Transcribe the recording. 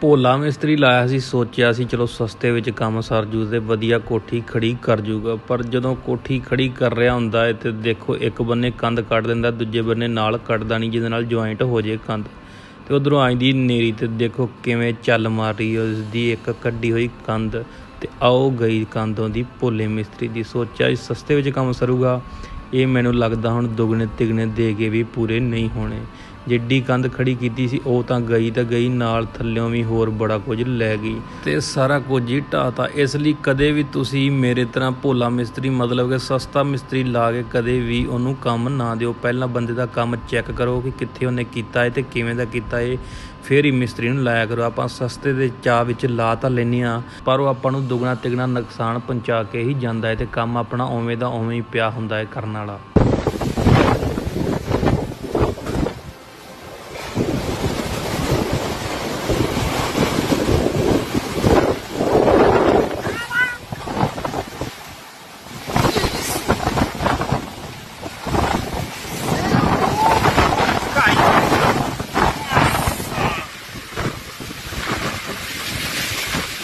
ਭੋਲਾ ਮਿਸਤਰੀ ਲਾਇਆ ਸੀ, ਸੋਚਿਆ ਸੀ, ਚਲੋ ਸਸਤੇ ਵਿੱਚ ਕੰਮ ਸਰ ਜੂ ਤੇ ਵਧੀਆ ਕੋਠੀ ਖੜੀ ਕਰ ਜੂਗਾ। ਪਰ ਜਦੋਂ ਕੋਠੀ ਖੜੀ ਕਰ ਰਿਹਾ ਹੁੰਦਾ ਹੈ ਤੇ ਦੇਖੋ, ਇੱਕ ਬੰਨੇ ਕੰਧ ਕੱਢ ਦਿੰਦਾ, ਦੂਜੇ ਬੰਨੇ ਨਾਲ ਕੱਢਦਾ ਨਹੀਂ, ਜਿਹਦੇ ਨਾਲ ਜੁਆਇੰਟ ਹੋ ਜੇ ਕੰਧ। ਤੇ ਉਧਰੋਂ ਆਂਦੀ ਨੇਰੀ ਤੇ ਦੇਖੋ ਕਿਵੇਂ ਚੱਲ ਮਾਰ ਰਹੀ ਹੈ ਉਸ ਦੀ ਇੱਕ ਕੱਢੀ ਹੋਈ ਕੰਧ ਤੇ ਆਓ ਗਈ ਕੰਧੋਂ ਦੀ ਭੋਲੇ ਮਿਸਤਰੀ ਦੀ। ਸੋਚਿਆ ਸੀ ਸਸਤੇ ਵਿੱਚ ਕੰਮ ਸਰੂਗਾ। ਇਹ ਮੈਨੂੰ ਲੱਗਦਾ ਹੁਣ ਦੁਗਣੇ ਤਿਗਣੇ ਦੇ ਕੇ ਵੀ ਪੂਰੇ ਨਹੀਂ ਹੋਣੇ। ਜਿੱਡੀ ਕੰਧ ਖੜੀ ਕੀਤੀ ਸੀ, ਉਹ ਤਾਂ ਗਈ ਤਾਂ ਗਈ, ਨਾਲ ਥੱਲਿਓਂ ਵੀ ਹੋਰ ਬੜਾ ਕੁਝ ਲੈ ਗਈ। ਤੇ ਸਾਰਾ ਕੁਝ ਹੀ ਢਾਤਾ। ਇਸ ਲਈ ਕਦੇ ਵੀ ਤੁਸੀਂ ਮੇਰੇ ਤਰ੍ਹਾਂ ਭੋਲਾ ਮਿਸਤਰੀ, ਮਤਲਬ ਕਿ ਸਸਤਾ ਮਿਸਤਰੀ ਲਾ ਕੇ ਕਦੇ ਵੀ ਉਹਨੂੰ ਕੰਮ ਨਾ ਦਿਓ। ਪਹਿਲਾਂ ਬੰਦੇ ਦਾ ਕੰਮ ਚੈੱਕ ਕਰੋ ਕਿ ਕਿੱਥੇ ਉਹਨੇ ਕੀਤਾ ਹੈ ਤੇ ਕਿਵੇਂ ਦਾ ਕੀਤਾ ਹੈ ਫਿਰ ਹੀ ਮਿਸਤਰੀ ਨੂੰ ਲਾਇਆ ਕਰੋ। ਆਪਾਂ ਸਸਤੇ ਦੇ ਚਾਹ ਵਿੱਚ ਲਾ ਤਾਂ ਲੈਂਦੇ ਹਾਂ, ਪਰ ਉਹ ਆਪਾਂ ਨੂੰ ਦੁੱਗਣਾ ਤਿਗਣਾ ਨੁਕਸਾਨ ਪਹੁੰਚਾ ਕੇ ਹੀ ਜਾਂਦਾ ਹੈ ਤੇ ਕੰਮ ਆਪਣਾ ਉਵੇਂ ਦਾ ਉਵੇਂ ਹੀ ਪਿਆ ਹੁੰਦਾ ਹੈ ਕਰਨ ਵਾਲਾ।